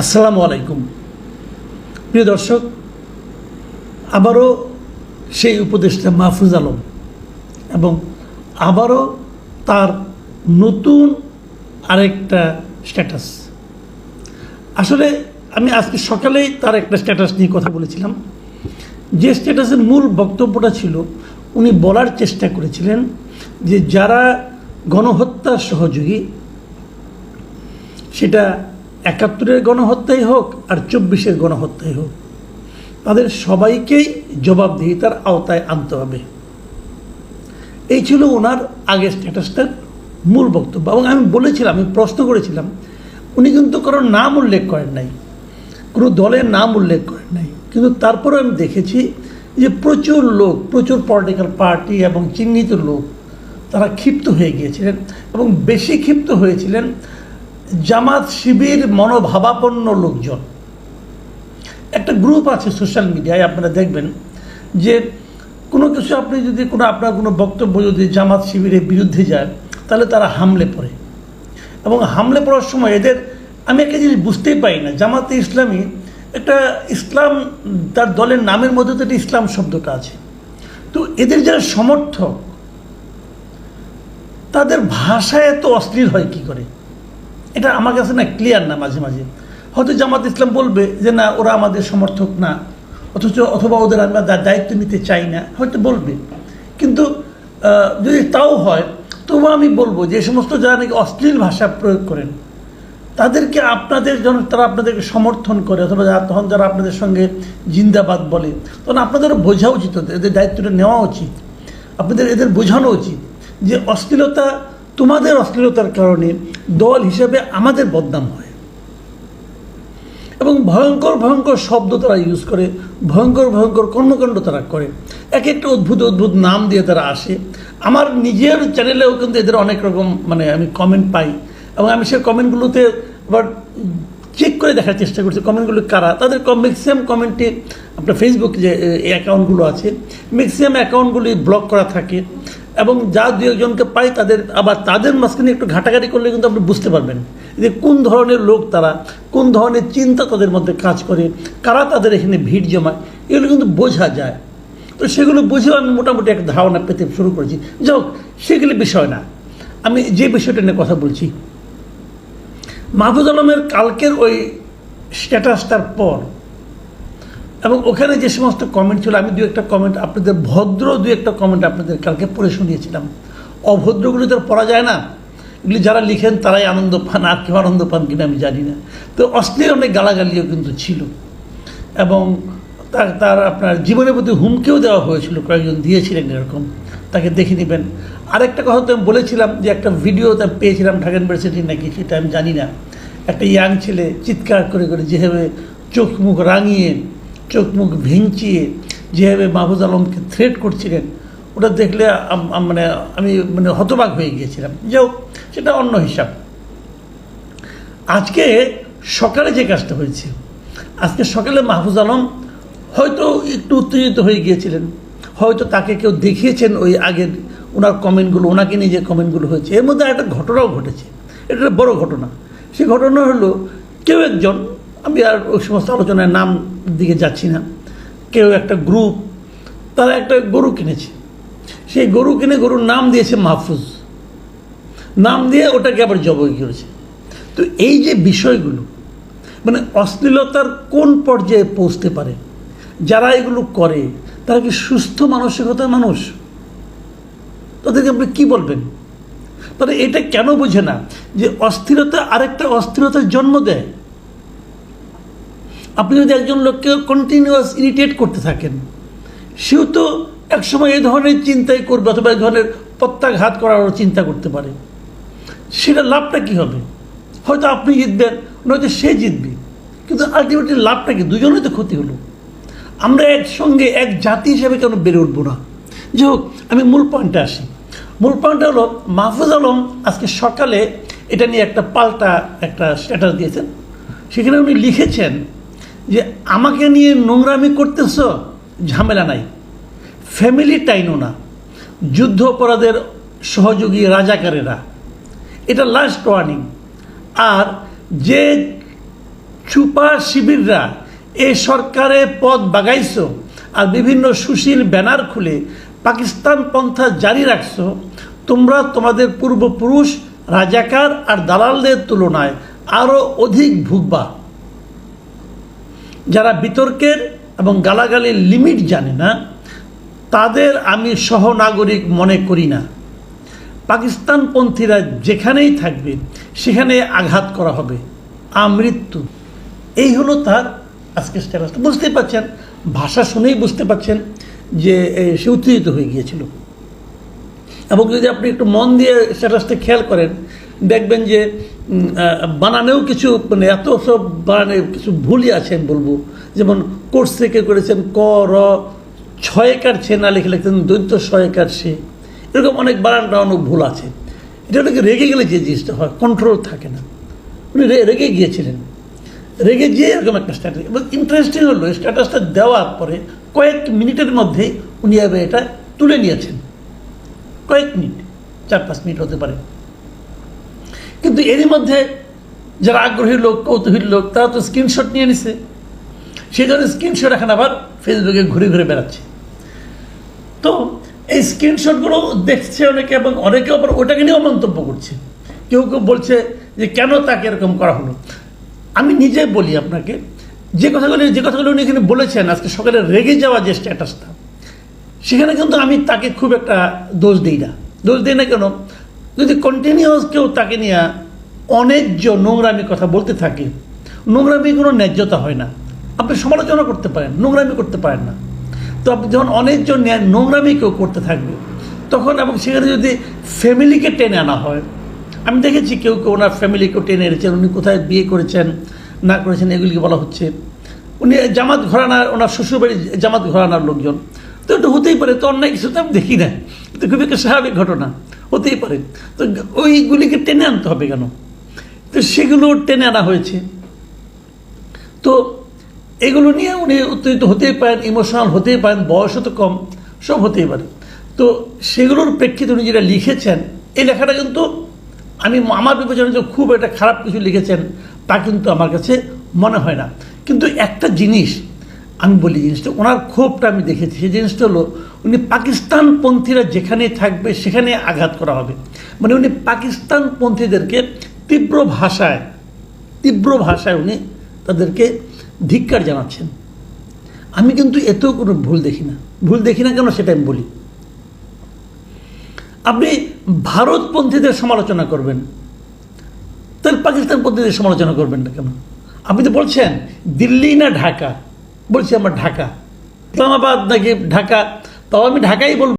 আসসালামু আলাইকুম। প্রিয় দর্শক, আবারও সেই উপদেষ্টা মাহফুজ আলম এবং আবারও তার নতুন আরেকটা স্ট্যাটাস। আসলে আমি আজকে সকালেই তার একটা স্ট্যাটাস নিয়ে কথা বলেছিলাম। যে স্ট্যাটাসের মূল বক্তব্যটা ছিল, উনি বলার চেষ্টা করেছিলেন যে যারা গণহত্যার সহযোগী, সেটা একাত্তরের গণহত্যাই হোক আর চব্বিশের গণহত্যাই হোক, তাদের সবাইকেই জবাবদিহিতার আওতায় আনতে হবে। এই ছিল ওনার আগের স্ট্যাটাসটার মূল বক্তব্য এবং আমি বলেছিলাম, আমি প্রশ্ন করেছিলাম, উনি কিন্তু কারও নাম উল্লেখ করেন নাই, কোনো দলের নাম উল্লেখ করেন নাই। কিন্তু তারপরেও আমি দেখেছি যে প্রচুর লোক, প্রচুর পলিটিক্যাল পার্টি এবং চিহ্নিত লোক, তারা ক্ষিপ্ত হয়ে গিয়েছিলেন এবং বেশি ক্ষিপ্ত হয়েছিলেন জামাত শিবির মনোভাবাপন্ন লোকজন। একটা গ্রুপ আছে সোশ্যাল মিডিয়ায়, আপনারা দেখবেন যে কোনো কিছু আপনি যদি কোনো আপনার কোনো বক্তব্য যদি জামাত শিবিরের বিরুদ্ধে যায়, তাহলে তারা হামলে পড়ে। এবং হামলে পড়ার সময় এদের, আমি একটা জিনিস বুঝতেই পারি না, জামাতে ইসলামী একটা ইসলাম, তার দলের নামের মধ্যে তো একটা ইসলাম শব্দটা আছে। তো এদের যারা সমর্থক, তাদের ভাষায় এত অশ্লীল হয় কি করে? এটা আমার কাছে না ক্লিয়ার না মাঝে মাঝে। হয়তো জামাত ইসলাম বলবে যে, না, ওরা আমাদের সমর্থক না। অথচ, অথবা ওদের আমরা দায়িত্ব নিতে চাই না। হয়তো বলবে। কিন্তু যদি তাও হয় তবু আমি বলব যে সমস্ত যারা নাকি অশ্লীল ভাষা প্রয়োগ করেন, তাদেরকে আপনাদের যখন তারা আপনাদেরকে সমর্থন করে, অথবা তখন যারা আপনাদের সঙ্গে জিন্দাবাদ বলে, তখন আপনাদেরও বোঝা উচিত, এদের দায়িত্বটা নেওয়া উচিত। আপনাদের, এদের বোঝানো উচিত যে, অশ্লীলতা তোমাদের অশ্লীলতার কারণে দল হিসেবে আমাদের বদনাম হয়। এবং ভয়ঙ্কর ভয়ঙ্কর শব্দ তারা ইউজ করে, ভয়ঙ্কর ভয়ঙ্কর কর্মকাণ্ড তারা করে। এক একটা অদ্ভুত অদ্ভুত নাম দিয়ে তারা আসে। আমার নিজের চ্যানেলেও কিন্তু এদের অনেক রকম মানে আমি কমেন্ট পাই। এবং আমি সেই কমেন্টগুলোতে আবার চেক করে দেখার চেষ্টা করছি কমেন্টগুলো কারা? তাদের ম্যাক্সিমাম কমেন্টে আপনার ফেসবুক যে অ্যাকাউন্টগুলো আছে ম্যাক্সিমাম অ্যাকাউন্টগুলি ব্লক করা থাকে। এবং যা দু একজনকে পাই তাদের, আবার তাদের মাঝখানে একটু ঘাটাঘাটি করলে কিন্তু আপনি বুঝতে পারবেন যে কোন ধরনের লোক তারা, কোন ধরনের চিন্তা তাদের মধ্যে কাজ করে, কারা তাদের এখানে ভিড় জমায়, এগুলো কিন্তু বোঝা যায়। তো সেগুলো বুঝেও আমি মোটামুটি একটা ধারণা পেতে শুরু করেছি। যাই হোক, সেগুলি বিষয় না। আমি যে বিষয়টা নিয়ে কথা বলছি, মাহফুজ আলমের কালকের ওই স্ট্যাটাসটার পর এবং ওখানে যে সমস্ত কমেন্ট ছিল, আমি দু একটা কমেন্ট আপনাদের, ভদ্র দু একটা কমেন্ট আপনাদের কালকে পড়ে শুনিয়েছিলাম। অভদ্রগুলি তো পড়া যায় না। এগুলি যারা লিখেন, তারাই আনন্দ পান, আর কেউ আনন্দ পান কিনা আমি জানি না। তো অশ্লীল অনেক গালাগালিও কিন্তু ছিল। এবং তার তার আপনার জীবনের প্রতি হুমকিও দেওয়া হয়েছিল, কয়েকজন দিয়েছিলেন এরকম। তাকে দেখে নেবেন। আরেকটা কথা তো আমি বলেছিলাম যে একটা ভিডিও তা পেয়েছিলাম ঢাকা ইউনিভার্সিটি নাকি, সেটা আমি জানি না। একটা ইয়াং ছেলে চিৎকার করে করে যেভাবে চোখ মুখ রাঙিয়ে চোখ মুখ ভেঙচিয়ে যেভাবে মাহফুজ আলমকে থ্রেট করছিলেন, ওটা দেখলে মানে আমি মানে হতবাক হয়ে গিয়েছিলাম। হোক, সেটা অন্য হিসাব। আজকে সকালে যে কাজটা হয়েছে, আজকে সকালে মাহফুজ আলম হয়তো একটু উত্তেজিত হয়ে গিয়েছিলেন। হয়তো তাকে কেউ দেখিয়েছেন ওই আগের ওনার কমেন্টগুলো, ওনাকে নিয়ে যে কমেন্টগুলো হয়েছে। এর মধ্যে একটা ঘটনাও ঘটেছে। এটা বড় ঘটনা। সেই ঘটনা হলো, কেউ একজন, আমি আর ওই সমস্ত আলোচনায় নাম দিকে যাচ্ছি না। কেউ একটা গ্রুপ তারা একটা গরু কিনেছে। সেই গরু কিনে গরুর নাম দিয়েছে মাহফুজ। নাম দিয়ে ওটাকে আবার জবই করেছে। তো এই যে বিষয়গুলো মানে অশ্লীলতার কোন পর্যায়ে পৌঁছতে পারে? যারা এগুলো করে, তারা কি সুস্থ মানসিকতার মানুষ? তাদেরকে আপনি কী বলবেন? তাহলে এটা কেন বোঝে না যে অস্থিরতা আরেকটা অস্থিরতার জন্ম দেয়? আপনি যদি একজন লোককে কন্টিনিউয়াস ইরিটেট করতে থাকেন, সেও তো একসময় এ ধরনের চিন্তাই করবে অথবা এ ধরনের প্রত্যাঘাত করারও চিন্তা করতে পারে। সেটা লাভটা কি হবে? হয়তো আপনি জিতবেন নয়তো সে জিতবে। কিন্তু আলটিমেটলি লাভটা কি? দুজনেই তো ক্ষতি হলো। আমরা একসঙ্গে, এক জাতি হিসেবে কেন বেড়ে উঠবো না? যাই হোক, আমি মূল পয়েন্টে আসি। মূল পয়েন্টটা হলো, মাহফুজ আলম আজকে সকালে এটা নিয়ে একটা পাল্টা একটা স্ট্যাটাস দিয়েছেন। সেখানে উনি লিখেছেন যে আমাকে নিয়ে নোংরামি করতেছ? ঝামেলা নাই। ফ্যামিলি টাইনও না। যুদ্ধ অপরাধের সহযোগী রাজাকারেরা। এটা লাস্ট ওয়ার্নিং আর যে চুপা শিবিররা এ সরকারে পদ বাগাইছো আর বিভিন্ন সুশীল ব্যানার খুলে পাকিস্তান পন্থা জারি রাখছো, তোমরা তোমাদের পূর্বপুরুষ, রাজাকার আর দালালদের তুলনায় আরও অধিক ভুগবা। যারা বিতর্কের এবং গালাগালির লিমিট জানে না, তাদের আমি সহনাগরিক মনে করি না। পাকিস্তানপন্থীরা যেখানেই থাকবে, সেখানে আঘাত করা হবে। আমৃত্যু এই হলো তার আজকে স্ট্যাটাসটা বুঝতেই পারছেন? ভাষা শুনেই বুঝতে পারছেন যে সে উত্তেজিত হয়ে গিয়েছিল। এবং যদি আপনি একটু মন দিয়ে স্ট্যাটাসটা খেয়াল করেন দেখবেন যে বানানেও কিছু মানে এত সব বানানে কিছু ভুলই আছেন বলব। যেমন কোর্স থেকে করেছেন ক, র, ছয়কার ছে না লিখে লিখতেন, দৈত্য ছয়কার সে এরকম অনেক বানান টানানো ভুল আছে। এটা অনেকে রেগে গেলে যে জিনিসটা হয় কন্ট্রোল থাকে না। উনি রেগে গিয়েছিলেন। রেগে গিয়ে এরকম একটা স্ট্যাটাস এবং ইন্টারেস্টিং হলো স্ট্যাটাসটা দেওয়ার পরে কয়েক মিনিটের মধ্যেই উনি এটা তুলে নিয়েছেন। কয়েক মিনিট, চার পাঁচ মিনিট হতে পারে। কিন্তু এরই মধ্যে যারা আগ্রহী লোক, কৌতূহলী লোক, তারা তো স্ক্রিনশট নিয়ে নিছে। সেই জন্য স্ক্রিনশট এখন আবার ফেসবুকে ঘুরে ঘুরে বেড়াচ্ছে। তো এই স্ক্রিনশটগুলো দেখছে অনেকে এবং অনেকে আবার ওটাকে নিয়েও মন্তব্য করছে। কেউ কেউ বলছে যে, কেন তাকে এরকম করা হলো? আমি নিজে বলি আপনাকে, যে কথাগুলি, যে কথাগুলো উনি এখানে বলেছেন, আজকে সকালে রেগে যাওয়া যে স্ট্যাটাসটা সেখানে কিন্তু আমি তাকে খুব একটা দোষ দিই না। দোষ দিই না কেন? যদি কন্টিনিউয়াস কেউ তাকে নিয়ে অন্যায্য নোংরামি কথা বলতে থাকে, নোংরামি কোনো ন্যায্যতা হয় না। আপনি সমালোচনা করতে পারেন, নোংরামি করতে পারেন না। তো আপনি যখন অন্যায্য ন্যায়- নোংরামি কেউ করতে থাকবে, তখন এবং সেখানে যদি ফ্যামিলিকে টেনে আনা হয়, আমি দেখেছি কেউ কেউ ওনার ফ্যামিলিকেও টেনে এনেছেন, উনি কোথায় বিয়ে করেছেন, না করেছেন, এগুলিকে বলা হচ্ছে। উনি জামাত ঘরানার, ওনার শ্বশুরবাড়ি জামাত ঘরানার লোকজন। তো একটু হতেই পারে, তো অন্যায় কিছু তো আমি দেখি না। তো খুবই একটা স্বাভাবিক ঘটনা। হতেই পারে। তো ওইগুলিকে টেনে আনতে হবে কেন? তো সেগুলো টেনে আনা হয়েছে। তো এগুলো নিয়ে উনি উত্তেজিত হতেই পারেন, ইমোশনাল হতেই পারেন, বয়সও তো কম, সব হতেই পারে। তো সেগুলোর প্রেক্ষিতে উনি যেটা লিখেছেন, এই লেখাটা কিন্তু আমি, আমার বিবেচনা যে খুব একটা খারাপ কিছু লিখেছেন, তা কিন্তু আমার কাছে মনে হয় না। কিন্তু একটা জিনিস আমি বলি জিনিসটা, ওনার ক্ষোভটা আমি দেখেছি। সেই জিনিসটা হলো, উনি পাকিস্তানপন্থীরা যেখানে থাকবে, সেখানে আঘাত করা হবে। মানে উনি পাকিস্তানপন্থীদেরকে তীব্র ভাষায় তীব্র ভাষায় উনি তাদেরকে ধিক্কার জানাচ্ছেন। আমি কিন্তু এতেও কোনো ভুল দেখি না। ভুল দেখি না কেন সেটা আমি বলি। আপনি ভারতপন্থীদের সমালোচনা করবেন। তাহলে পাকিস্তানপন্থীদের সমালোচনা করবেন না কেন? আপনি তো বলছেন, দিল্লি না ঢাকা? বলছি আমার ঢাকা। ইসলামাবাদ নাকি ঢাকা? তাও আমি ঢাকাই বলব।